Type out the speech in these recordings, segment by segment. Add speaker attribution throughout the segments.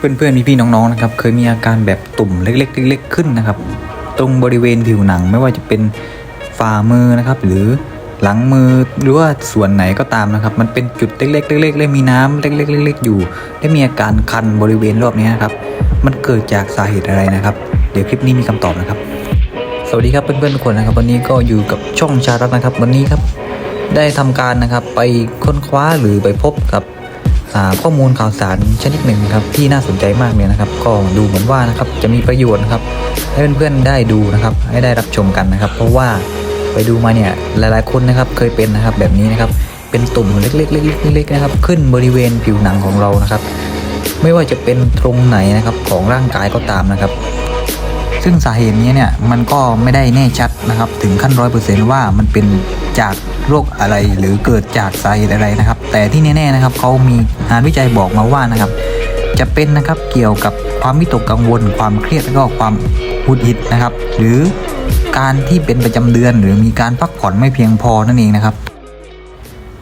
Speaker 1: เพื่อนๆ พี่ๆ น้องๆ นะครับ เคยมีอาการแบบตุ่มเล็กๆเล็กๆขึ้นนะครับ ตรงบริเวณผิวหนังไม่ว่าจะเป็นฝ่ามือนะครับ หรือหลังมือหรือว่าส่วนไหนก็ตามนะครับ มันเป็นจุดเล็กๆเล็กๆและมีน้ำเล็กๆเล็กๆอยู่ และมีอาการคันบริเวณรอบนี้นะครับ มันเกิดจากสาเหตุอะไรนะครับ เดี๋ยวคลิปนี้มีคำตอบนะครับ สวัสดีครับเพื่อนๆ ทุกคนนะครับ วันนี้ก็อยู่กับช่องชารัตนะครับ วันนี้ครับ ได้ทำการนะครับไปค้นคว้าหรือไปพบกับ ข้อมูลข่าวสารชนิดหนึ่งครับที่น่าสนใจมากเลยนะครับ ก็ดูเหมือนว่านะครับจะมีประโยชน์นะครับให้เพื่อนๆได้ดูนะครับ ให้ได้รับชมกันนะครับ เพราะว่าไปดูมาเนี่ยหลายๆคนนะครับเคยเป็นนะครับแบบนี้นะครับเป็นตุ่มเล็กๆเล็กๆเล็กๆนะครับขึ้นบริเวณผิวหนังของเรานะครับ ไม่ว่าจะเป็นตรงไหนนะครับของร่างกายก็ตามนะครับ ซึ่งสาเหตุนี้เนี่ยมันก็ไม่ได้แน่ชัดนะครับถึงขั้นร้อยเปอร์เซนต์ว่ามันเป็นจากโรคอะไรหรือเกิดจากสาเหตุอะไรนะครับ แต่ที่แน่ๆนะครับเขามีงานวิจัยบอกมาว่านะครับ จะเป็นนะครับเกี่ยวกับความวิตกกังวล ความเครียดแล้วก็ความหุดหิดนะครับ หรือการที่เป็นประจำเดือนหรือมีการพักผ่อนไม่เพียงพอนั่นเองนะครับ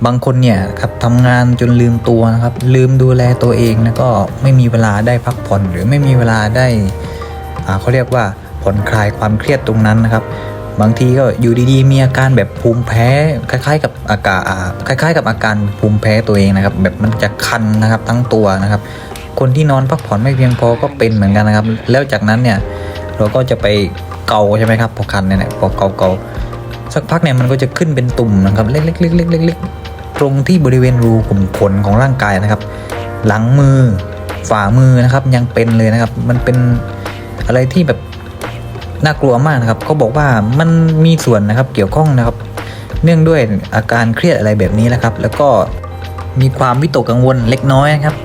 Speaker 1: บางคนเนี่ยครับทำงานจนลืมตัวนะครับ ลืมดูแลตัวเองแล้วก็ไม่มีเวลาได้พักผ่อน หรือไม่มีเวลาได้ เขาเรียกว่าผ่อนคลายความเครียดตรงนั้นนะครับ บางทีก็อยู่ดีๆ มีอาการแบบภูมิแพ้คล้ายๆ กับอากาศอ่าคล้าย ๆ กับอาการภูมิแพ้ตัวเองนะครับ แบบมันจะคันนะครับทั้งตัวนะครับ คนที่นอนพักผ่อนไม่เพียงพอก็เป็นเหมือนกันนะครับ แล้วจากนั้นเนี่ยเราก็จะไปเกาใช่ไหมครับพอคันเนี่ยพอเกาเกาๆสักพักเนี่ยมันก็จะขึ้นเป็นตุ่มนะครับเล็กๆๆๆๆตรงที่บริเวณรูขุมขนของร่างกายนะครับ หลังมือฝ่ามือนะครับยังเป็นเลยนะครับ มันเป็น อะไรที่แบบน่ากลัวมากนะครับเขาบอกว่ามันมีส่วนนะครับเกี่ยวข้องนะครับ เนื่องด้วยอาการเครียดอะไรแบบนี้นะครับ แล้วก็มีความวิตกกังวลเล็กน้อยนะครับ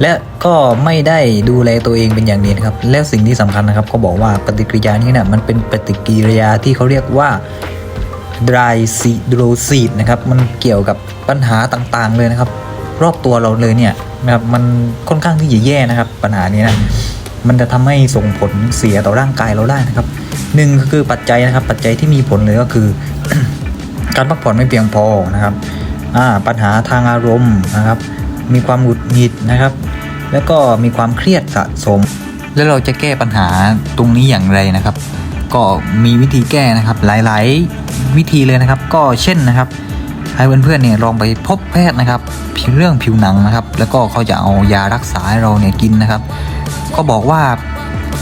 Speaker 1: และก็ไม่ได้ดูแลตัวเองเป็นอย่างดีนะครับ และสิ่งที่สำคัญนะครับเขาบอกว่าปฏิกิริยานี้เนะมันเป็นปฏิกิริยาที่เขาเรียกว่า dry seed นะครับ มันเกี่ยวกับปัญหาต่างๆเลยนะครับ รอบตัวเราเลยเนี่ยนะครับมันค่อนข้างที่จะแย่นะครับ ปัญหานี้นะ มันจะทำให้ส่งผลเสียต่อร่างกายเราได้นะครับหนึ่งก็คือปัจจัยนะครับปัจจัยที่มีผลเลยก็คือ การพักผ่อนไม่เพียงพอนะครับปัญหาทางอารมณ์นะครับ มีความหงุดหงิดนะครับ แล้วก็มีความเครียดสะสม แล้วเราจะแก้ปัญหาตรงนี้อย่างไรนะครับ ก็มีวิธีแก้นะครับหลาย ๆ วิธีเลยนะครับ ก็เช่นนะครับให้เพื่อนๆเนี่ยลองไปพบแพทย์นะครับเรื่องผิวหนังนะครับ แล้วก็เขาจะเอายารักษาให้เราเนี่ยกินนะครับ ก็บอกว่า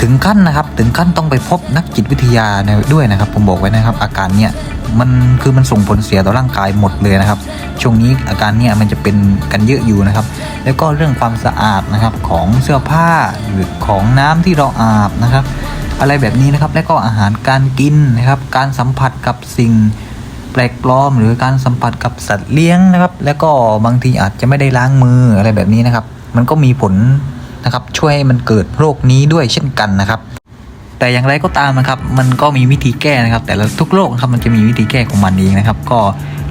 Speaker 1: ถึงขั้นนะครับถึงขั้นต้องไปพบนักจิตวิทยาด้วยนะครับ ผมบอกไว้นะครับ อาการเนี่ยมันคือมันส่งผลเสียต่อร่างกายหมดเลยนะครับ ช่วงนี้อาการเนี่ยมันจะเป็นกันเยอะอยู่นะครับ แล้วก็เรื่องความสะอาดนะครับของเสื้อผ้าหรือของน้ำที่เราอาบนะครับ อะไรแบบนี้นะครับ แล้วก็อาหารการกินนะครับ การสัมผัสกับสิ่งแปลกปลอม หรือการสัมผัสกับสัตว์เลี้ยงนะครับ แล้วก็บางทีอาจจะไม่ได้ล้างมืออะไรแบบนี้นะครับ มันก็มีผล นะครับ ช่วยให้มันเกิดโรคนี้ด้วยเช่นกันนะครับ แต่อย่างไรก็ตามนะครับ มันก็มีวิธีแก้นะครับ แต่ละทุกโรคนะครับมันจะมีวิธีแก้ของมันเองนะครับ ก็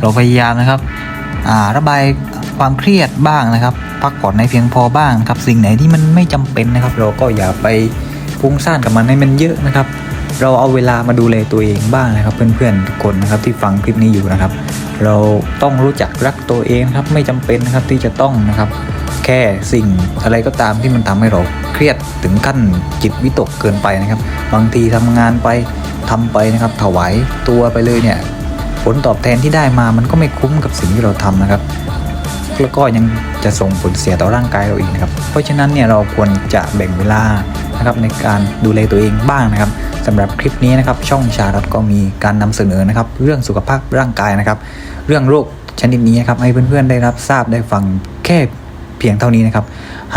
Speaker 1: เราพยายามนะครับระบายความเครียดบ้างนะครับ พักผ่อนในเพียงพอบ้างนะครับ สิ่งไหนที่มันไม่จำเป็นนะครับ เราก็อย่าไปฟุ้งซ่านกับมันให้มันเยอะนะครับ เราเอาเวลามาดูแลตัวเองบ้างนะครับ เพื่อนๆทุกคนนะครับที่ฟังคลิปนี้อยู่นะครับ เราต้องรู้จักรักตัวเองครับไม่จำเป็นนะครับที่จะต้องนะครับ แค่สิ่งอะไรก็ตามที่มันทำให้เราเครียดถึงขั้นจิตวิตกเกินไปนะครับ บางทีทำงานไปทำไปนะครับถวายตัวไปเลยเนี่ยผลตอบแทนที่ได้มามันก็ไม่คุ้มกับสิ่งที่เราทำนะครับ แล้วก็ยังจะส่งผลเสียต่อร่างกายเราอีกนะครับ เพราะฉะนั้นเนี่ยเราควรจะแบ่งเวลานะครับในการดูแลตัวเองบ้างนะครับสำหรับคลิปนี้นะครับช่องชารัตก็มีการนำเสนอนะครับเรื่องสุขภาพร่างกายนะครับ เรื่องโรคชนิดนี้นะครับให้เพื่อนๆได้รับทราบได้ฟังแค่เพียงเท่านี้นะครับ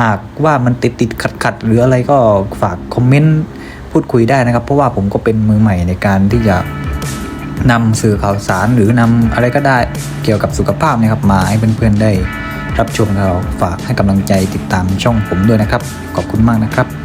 Speaker 1: หากว่ามันติดติดขัดขัดหรืออะไรก็ฝากคอมเมนต์พูดคุยได้นะครับ เพราะว่าผมก็เป็นมือใหม่ในการที่จะ นำสื่อข่าวสารหรือนำอะไรก็ได้เกี่ยวกับสุขภาพนะครับมาให้เพื่อนๆได้รับชมเราฝากให้กำลังใจติดตามช่องผมด้วยนะครับ ขอบคุณมากนะครับ